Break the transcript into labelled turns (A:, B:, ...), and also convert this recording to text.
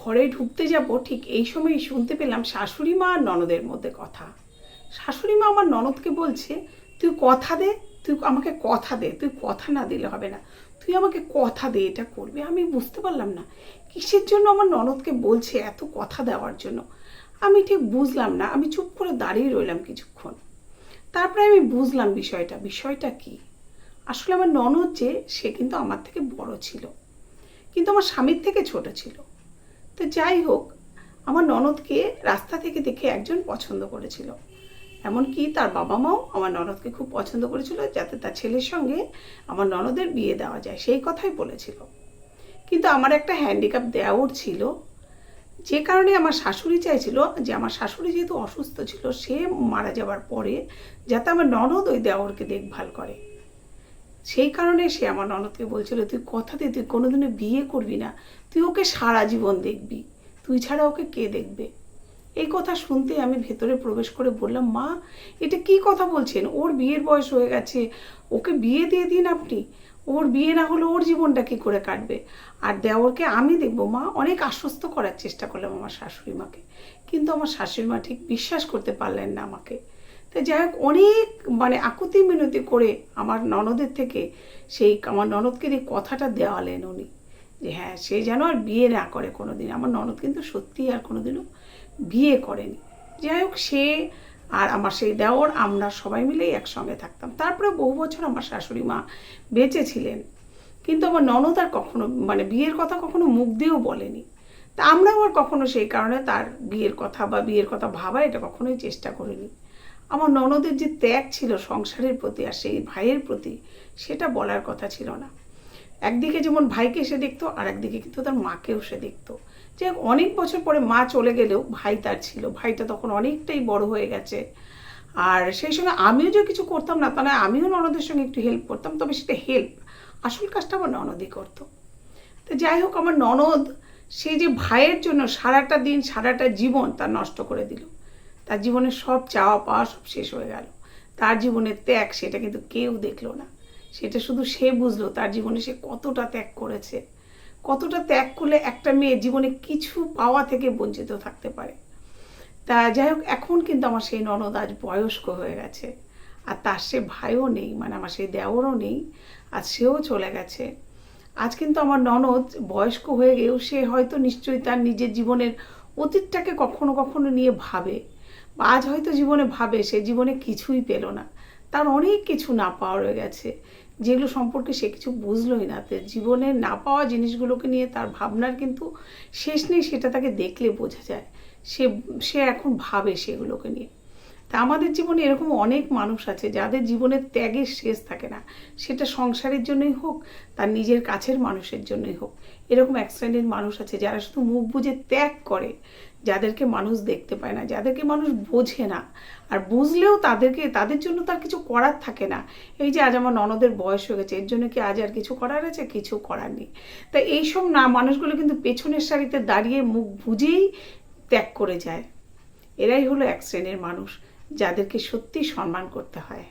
A: ঘরে ঢুকতে যাব, ঠিক এই সময়ই শুনতে পেলাম শাশুড়ি মা আর ননদের মধ্যে কথা। শাশুড়ি মা আমার ননদকে বলছে, তুই কথা দে, তুই আমাকে কথা দে, তুই কথা না দিলে হবে না। তুই আমাকে কথা দে, এটা করবে। আমি বুঝতে পারলাম না, কিসের জন্য আমার ননদকে বলছে এত কথা দেওয়ার জন্য? আমি ঠিক বুঝলাম না, আমি চুপ করে দাঁড়িয়ে রইলাম কিছুক্ষণ। তারপরে আমি বুঝলাম বিষয়টা বিষয়টা কি? আসলে আমার ননদ যে, সে কিন্তু আমার থেকে বড় ছিল। কিন্তু আমার স্বামীর থেকে ছোট ছিল। তো যাই হোক, আমার ননদকে রাস্তা থেকে দেখে একজন পছন্দ করেছিল। এমনকি তার বাবা মাও আমার ননদকে খুব পছন্দ করেছিল যাতে তার ছেলের সঙ্গে আমার ননদের বিয়ে দেওয়া যায়, সেই কথাই বলেছিল। কিন্তু আমার একটা হ্যান্ডিক্যাপ দেওয়ার ছিল। যে কারণে আমার শাশুড়ি চাইছিল যে আমার শাশুড়ি যেহেতু অসুস্থ ছিল, সে মারা যাওয়ার পরে যাতে আমার ননদ ওই দেওরকে দেখভাল করে। সেই কারণে সে আমার ননদকে বলছিল, তুই কথা দে, তুই কোনোদিনও বিয়ে করবি না, তুই ওকে সারা জীবন দেখবি, তুই ছাড়া ওকে কে দেখবে? এই কথা শুনতে আমি ভেতরে প্রবেশ করে বললাম, মা, এটা কি কথা বলছেন? ওর বিয়ের বয়স হয়ে গেছে, ওকে বিয়ে দিয়ে দিন আপনি, ওর বিয়ে না হলে ওর জীবনটা কি করে কাটবে? আর দেওরকে আমি দেখব, মা অনেক আশ্বস্ত করার চেষ্টা করলাম আমার শাশুড়ি মাকে, কিন্তু আমার শাশুড়ি মা ঠিক বিশ্বাস করতে পারলেন না আমাকে। তো যাই হোক, অনেক মানে আকুতি মিনতি করে আমার ননদের থেকে সেই আমার ননদকে দিয়ে কথাটা দেওয়ালেন উনি, যে হ্যাঁ সে যেন আর বিয়ে না করে কোনো দিন আমার ননদ কিন্তু সত্যিই আর কোনো দিনও বিয়ে করেনি। যাই হোক, সে আর আমার সেই দেওর আমরা সবাই মিলেই একসঙ্গে থাকতাম। তারপরে বহু বছর আমার শাশুড়ি মা বেঁচে ছিলেন। কিন্তু আমার ননদ আর কখনো মানে বিয়ের কথা কখনো মুখ দিয়েও বলেনি। তা আমরাও আর কখনো সেই কারণে তার বিয়ের কথা বা বিয়ের কথা ভাবা এটা কখনোই চেষ্টা করিনি। আমার ননদের যে ত্যাগ ছিল সংসারের প্রতি আর সেই ভাইয়ের প্রতি, সেটা বলার কথা ছিল না। একদিকে যেমন ভাইকে সে দেখতো, আর একদিকে কিন্তু তার মাকেও সে দেখতো। যে অনেক বছর পরে মা চলে গেলেও ভাই তার ছিল। ভাইটা তখন অনেকটাই বড় হয়ে গেছে। আর সেই সঙ্গে আমিও যে কিছু করতাম না তাহলে আমিও ননদের সঙ্গে একটু হেল্প করতাম, তবে সেটা হেল্প আসল কাজটা আমার ননদই করতো। তো যাই হোক, আমার ননদ সেই যে ভাইয়ের জন্য সারাটা দিন, সারাটা জীবন তার নষ্ট করে দিল। তার জীবনের সব চাওয়া পাওয়া সব শেষ হয়ে গেল। তার জীবনের ত্যাগ সেটা কিন্তু কেউ দেখল না। সেটা শুধু সে বুঝলো তার জীবনে সে কতটা ত্যাগ করেছে। কতটা ত্যাগ করলে একটা মেয়ে জীবনে কিছু পাওয়া থেকে বঞ্চিত থাকতে পারে। তা যাই হোক, এখন কিন্তু আমার সেই ননদ আজ বয়স্ক হয়ে গেছে। আর তার সে ভাইও নেই মানে আমার সেই দেওরও নেই আর সেও চলে গেছে। আজ কিন্তু আমার ননদ বয়স্ক হয়ে গিয়েও সে হয়তো নিশ্চয়ই তার নিজের জীবনের অতীতটাকে কখনো কখনো নিয়ে ভাবে। আজ হয়তো জীবনে ভাবে, সে জীবনে কিছুই পেল না। তার অনেক কিছু না পাওয়া রয়ে গেছে, যেগুলো সম্পর্কে সে কিছু বুঝলোই না। জীবনে না পাওয়া জিনিসগুলোকে নিয়ে তার ভাবনার কিন্তু শেষ নেই, সেটা তাকে দেখলে বোঝা যায়। সে সে এখন ভাবে সেগুলোকে নিয়ে। তা আমাদের জীবনে এরকম অনেক মানুষ আছে যাদের জীবনের ত্যাগের শেষ থাকে না। সেটা সংসারের জন্যই হোক, তার নিজের কাছের মানুষের জন্যই হোক। এরকম এক শ্রেণির মানুষ আছে যারা শুধু মুখ বুঝে ত্যাগ করে, যাদেরকে মানুষ দেখতে পায় না, যাদেরকে মানুষ বোঝে না। আর বুঝলেও তাদেরকে, তাদের জন্য তার কিছু করার থাকে না। এই যে আজ আমার ননদের বয়স হয়ে গেছে, এর জন্য কি আজ আর কিছু করার আছে? কিছু করার নেই। তা এইসব না, মানুষগুলো কিন্তু পেছনের সারিতে দাঁড়িয়ে মুখ বুঝেই ত্যাগ করে যায়। এরাই হলো এক শ্রেণির মানুষ। যাদেরকে সত্যি সম্মান করতে হয়।